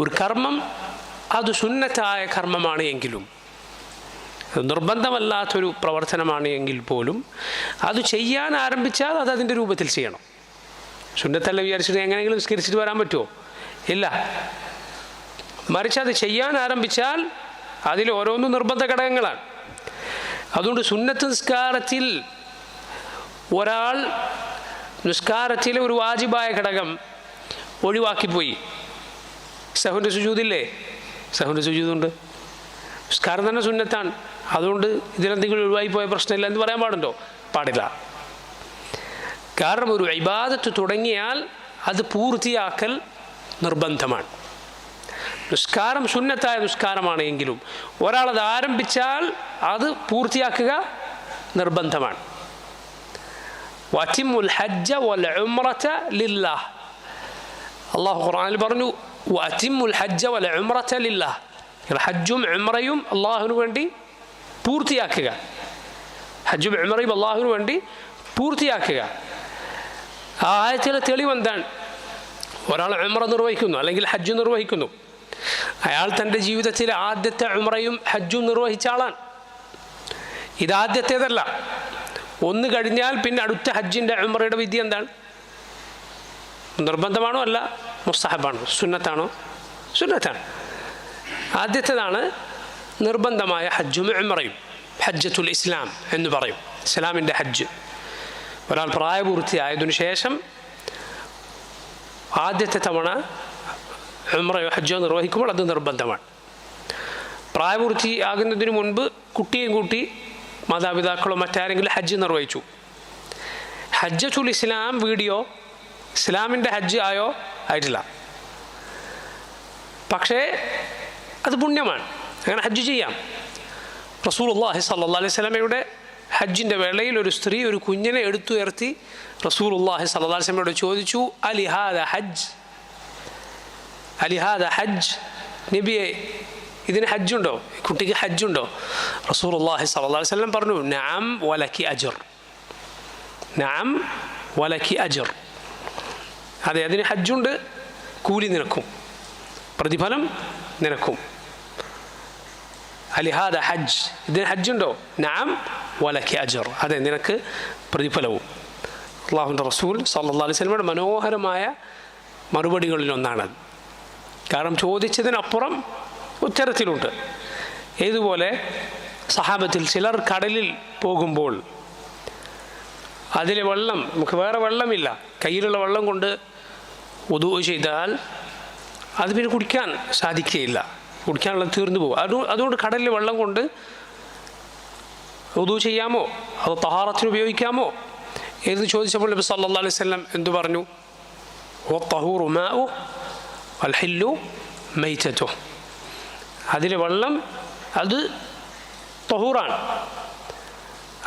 ഒരു കർമ്മം അത് സുന്നത്തായ കർമ്മമാണ് എങ്കിലും. നിർബന്ധമല്ലാത്തൊരു പ്രവർത്തനമാണ് എങ്കിൽ പോലും അത് ചെയ്യാൻ ആരംഭിച്ചാൽ അത് അതിന്റെ രൂപത്തിൽ ചെയ്യണം. സുന്നത്തല്ല വിചാരിച്ചിട്ട് എങ്ങനെയെങ്കിലും നിസ്കരിച്ചിട്ട് വരാൻ പറ്റുമോ? ഇല്ല. മറിച്ച് അത് ചെയ്യാൻ ആരംഭിച്ചാൽ അതിൽ ഓരോന്നും നിർബന്ധ ഘടകങ്ങളാണ്. അതുകൊണ്ട് സുന്നത്ത് നിസ്കാരത്തിൽ ഒരാൾ നിസ്കാരത്തിലെ ഒരു വാജിബായ ഘടകം ഒഴിവാക്കിപ്പോയി. സഹുന്റെ സുജൂതില്ലേ? സഹുന്റെ സുജൂതുണ്ട്. നിസ്കാരം തന്നെ സുന്നത്താണ്. അതുകൊണ്ട് ഇതിലെന്തെങ്കിലും ഒഴിവായി പോയ പ്രശ്നമില്ല എന്ന് പറയാൻ പാടുണ്ടോ? പാടില്ല. കാരണം ഒരു ഇബാദത്ത് തുടങ്ങിയാൽ അത് പൂർത്തിയാക്കൽ നിർബന്ധമാണ്. നിസ്കാരം സുന്നത്തായ നിസ്കാരമാണെങ്കിലും ഒരാളത് ആരംഭിച്ചാൽ അത് പൂർത്തിയാക്കുക നിർബന്ധമാണ്. വറ്റിമുൽ ഹജ്ജ വൽ ഉംറത ലില്ലാഹ്. അള്ളാഹു ഖുർആനിൽ പറഞ്ഞു വറ്റിമുൽ ഹജ്ജ വൽ ഉംറത ലില്ലാഹ് ഹജ്ജും ഉംറയും അള്ളാഹുവിന് വേണ്ടി പൂർത്തിയാക്കുക ഹജ്ജും ഉംറയും അള്ളാഹുവിന് വേണ്ടി പൂർത്തിയാക്കുക ആ ആയത്തിലെ തെളിവ് ഒരാൾ ഉംറ നിർവഹിക്കുന്നു അല്ലെങ്കിൽ ഹജ്ജ് നിർവഹിക്കുന്നു. അയാൾ തന്റെ ജീവിതത്തിലെ ആദ്യത്തെ ഉംറയും ഹജ്ജും നിർവഹിച്ച ആളാണ്. ഇതാദ്യത്തേതല്ല ഒന്ന് കഴിഞ്ഞാൽ പിന്നെ അടുത്ത ഹജ്ജിന്റെ ഉംറയുടെ വിധി എന്താണ്? നിർബന്ധമാണോ അല്ല? മുസ്തഹബാണോ. സുന്നത്താണോ? സുന്നത്താണ്. ആദ്യത്തേതാണ് നിർബന്ധമായ ഹജ്ജും ഉംറയും. ഹജ്ജത്തുൽ ഇസ്ലാം എന്ന് പറയും. ഇസ്ലാമിന്റെ ഹജ്ജ്. ഒരാൾ പ്രായപൂർത്തിയായതിനു ശേഷം ആദ്യത്തെ തവണ എമറയോ ഹജ്ജോ നിർവഹിക്കുമ്പോൾ അത് നിർബന്ധമാണ്. പ്രായപൂർത്തിയാകുന്നതിന് മുൻപ് കുട്ടിയും കൂട്ടി മാതാപിതാക്കളോ മറ്റാരെങ്കിലും ഹജ്ജ് നിർവഹിച്ചു. ഹജ്ജത്തുൽ ഇസ്ലാം വീഡിയോ ഇസ്ലാമിന്റെ ഹജ്ജ് ആയോ ആയിട്ടില്ല. പക്ഷേ അത് പുണ്യമാണ്. അങ്ങനെ ഹജ്ജ് ചെയ്യാം. റസൂൽ അള്ളാഹി സല്ലാ അലൈഹി സ്വലമയുടെ ഹജ്ജിന്റെ വേളയിൽ ഒരു സ്ത്രീ ഒരു കുഞ്ഞിനെ എടുത്തുയർത്തി റസൂൽ അള്ളാഹി സല്ലാ അലൈഹി സ്വലമയോട് ചോദിച്ചു അലിഹാദ ഹജ്ജ്? അലിഹാദ ഹജ്ജ്. നബിയെ ഇതിന് ഹജ്ജുണ്ടോ? കുട്ടിക്ക് ഹജ്ജുണ്ടോ? റസൂൽ അള്ളാഹി സല്ലാ സ്വലം പറഞ്ഞു നാം വലക്കി അജർ. നാം വലക്കി അജർ. അതെ അതിന് ഹജ്ജുണ്ട് കൂലി നിനക്കും പ്രതിഫലം നിനക്കും അലിഹാദ ഹജ്ജ് ഇതിന് ഹജ്ജുണ്ടോ? നാം വലക്കി അജർ. അതെ നിനക്ക് പ്രതിഫലവും. അള്ളാഹുന്റെ റസൂൽ സല്ലാ അലൈഹി സ്വലമയുടെ മനോഹരമായ മറുപടികളിലൊന്നാണത്. കാരണം ചോദിച്ചതിനപ്പുറം ഉത്തരത്തിലുണ്ട്. ഇതുപോലെ സഹാബത്തിൽ ചിലർ കടലിൽ പോകുമ്പോൾ അതിലെ വെള്ളം നമുക്ക് വേറെ വെള്ളമില്ല കയ്യിലുള്ള വെള്ളം കൊണ്ട് ഉദു ചെയ്താൽ അത് പിന്നെ കുടിക്കാൻ സാധിക്കുകയില്ല. കുടിക്കാനുള്ളത് തീർന്നു പോകും. അത് അതുകൊണ്ട് കടലിൽ വെള്ളം കൊണ്ട് ഉദു ചെയ്യാമോ? അത് തഹാറത്തിന് ഉപയോഗിക്കാമോ? എന്ന് ചോദിച്ചപ്പോൾ നബി സല്ലാ അലൈഹി സ്വലം എന്തു പറഞ്ഞു? ഓ തഹൂർ ഉമാഉ അൽഹില്ലു മൈറ്റോ അതിലെ വെള്ളം അത് തഹൂറാണ്.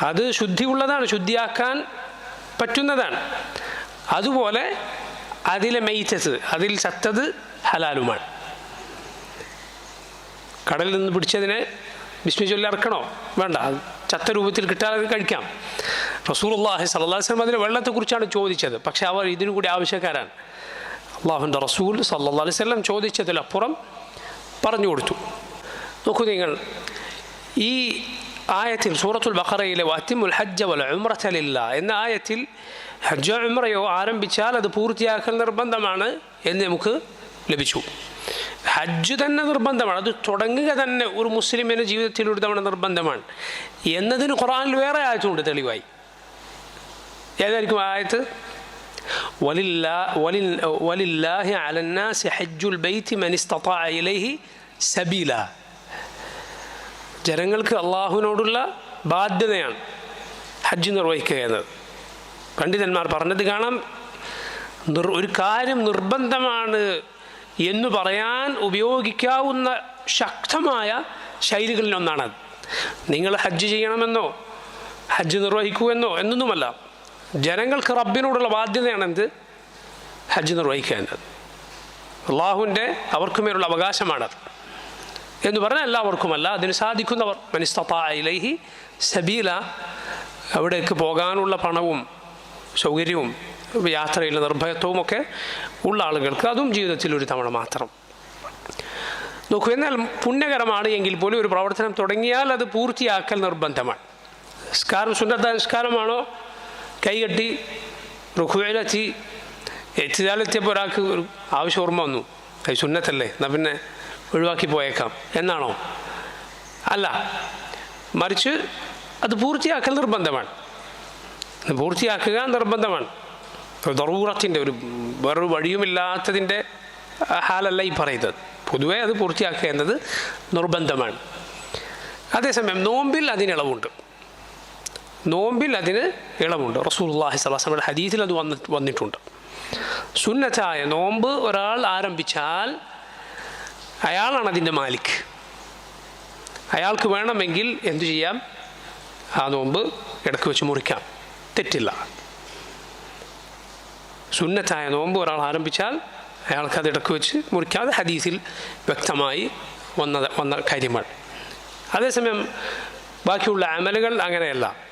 അത് ശുദ്ധിയുള്ളതാണ് ശുദ്ധിയാക്കാൻ പറ്റുന്നതാണ്. അതുപോലെ അതിലെ മെയ്റ്റത്ത് അതിൽ ചത്തത് ഹലാലുമാണ്. കടലിൽ നിന്ന് പിടിച്ചതിനെ ബിസ്മി ചൊല്ലി ഇറക്കണോ വേണ്ട. ചത്ത രൂപത്തിൽ കിട്ടാതെ കഴിക്കാം. റസൂർല്ലാഹി സല്ലാസ്ലം അതിലെ വെള്ളത്തെക്കുറിച്ചാണ് ചോദിച്ചത്. പക്ഷെ അവർ ഇതിനു കൂടി ആവശ്യക്കാരാണ്. അള്ളാഹുന്റെ റസൂൽ സല്ലാ അലൈഹി സ്വലം ചോദിച്ചതിലപ്പുറം പറഞ്ഞു കൊടുത്തു. നോക്കൂ നിങ്ങൾ ഈ ആയത്തിൽ സൂറത്തുൽ ബഖറയിലെ വത്തിമുൽ ഹജ്ജ വല ഉമ്രത്തലില്ല എന്ന ആയത്തിൽ ഹജ്ജോ ഉമ്രയോ ആരംഭിച്ചാൽ അത് പൂർത്തിയാക്കൽ നിർബന്ധമാണ് എന്ന് നമുക്ക് ലഭിച്ചു ഹജ്ജ് തന്നെ നിർബന്ധമാണ് അത് തുടങ്ങുക തന്നെ ഒരു മുസ്ലിമിന്റെ ജീവിതത്തിൽ ഒരു തവണ നിർബന്ധമാണ്. എന്നതിന് ഖുറാനിൽ വേറെ ആയത്തുണ്ട് തെളിവായി. ഏതായിരിക്കും ആയത്ത്? വലില്ലാഹി അലന്നാസി ഹജ്ജുൽ ബൈത്തി മൻ ഇസ്തതാഅ ഇലൈഹി സബീല. ജനങ്ങൾക്ക് അള്ളാഹുവിനോടുള്ള ബാധ്യതയാണ് ഹജ്ജ് നിർവഹിക്കുക എന്നത്. പണ്ഡിതന്മാർ പറഞ്ഞത് കാണാം നിർ ഒരു കാര്യം നിർബന്ധമാണ് എന്ന് പറയാൻ ഉപയോഗിക്കാവുന്ന ശക്തമായ ശൈലികളിലൊന്നാണത്. നിങ്ങൾ ഹജ്ജ് ചെയ്യണമെന്നോ ഹജ്ജ് നിർവഹിക്കുമെന്നോ എന്നൊന്നുമല്ല ജനങ്ങൾക്ക് റബ്ബിനോടുള്ള ബാധ്യതയാണ് എന്ത് ഹജ്ജ് നിർവഹിക്കുക എന്നത്. അള്ളാഹുവിന്റെ അവർക്കുമേലുള്ള അവകാശമാണത്. എന്ന് പറഞ്ഞാൽ എല്ലാവർക്കുമല്ല. അതിന് സാധിക്കുന്നവർ മനിസ്തയിലൈഹി സബീല അവിടേക്ക് പോകാനുള്ള പണവും സൗകര്യവും യാത്രയിലെ നിർഭയത്വവും ഒക്കെ ഉള്ള ആളുകൾക്ക് അതും ജീവിതത്തിൽ ഒരു തവണ മാത്രം. നോക്കൂ എന്നാൽ പുണ്യകരമാണ് എങ്കിൽ പോലും ഒരു പ്രവർത്തനം തുടങ്ങിയാൽ അത് പൂർത്തിയാക്കൽ നിർബന്ധമാണ്. നിസ്കാരം സുന്നത്ത നിസ്കാരമാണോ? കൈകെട്ടി റുഖുവിലെത്തി എത്തിയാലെത്തിയപ്പോൾ ഒരാൾക്ക് ഒരു ആവശ്യം ഓർമ്മ വന്നു. അത് സുന്നത്തല്ലേ? എന്നാൽ പിന്നെ ഒഴിവാക്കി പോയേക്കാം. എന്നാണോ? അല്ല. മറിച്ച് അത് പൂർത്തിയാക്കൽ നിർബന്ധമാണ്. പൂർത്തിയാക്കുക നിർബന്ധമാണ്. ദറൂറത്തിന്റെ ഒരു വേറൊരു വഴിയുമില്ലാത്തതിന്റെ ഹാലല്ല ഈ പറയുന്നത്. പൊതുവേ അത് പൂർത്തിയാക്കുക എന്നത് നിർബന്ധമാണ്. അതേസമയം നോമ്പിൽ അതിന് ഇളവുണ്ട്. നോമ്പിൽ അതിന് ഇളവുണ്ട്. റസൂലുള്ളാഹി സ്വലാസ്ലമയുടെ ഹദീസിൽ അത് വന്ന് വന്നിട്ടുണ്ട്. സുന്നത്തായ നോമ്പ് ഒരാൾ ആരംഭിച്ചാൽ അയാളാണ് അതിന്റെ മാലിക്. അയാൾക്ക് വേണമെങ്കിൽ എന്തു ചെയ്യാം? ആ നോമ്പ് ഇടയ്ക്ക് വെച്ച് മുറിക്കാം. തെറ്റില്ല. സുന്നത്തായ നോമ്പ് ഒരാൾ ആരംഭിച്ചാൽ അയാൾക്ക് അത് ഇടയ്ക്ക് വെച്ച് മുറിക്കാതെ ഹദീസിൽ വ്യക്തമായി വന്ന വന്ന കാര്യമാണ് അതേസമയം ബാക്കിയുള്ള അമലുകൾ അങ്ങനെയല്ല.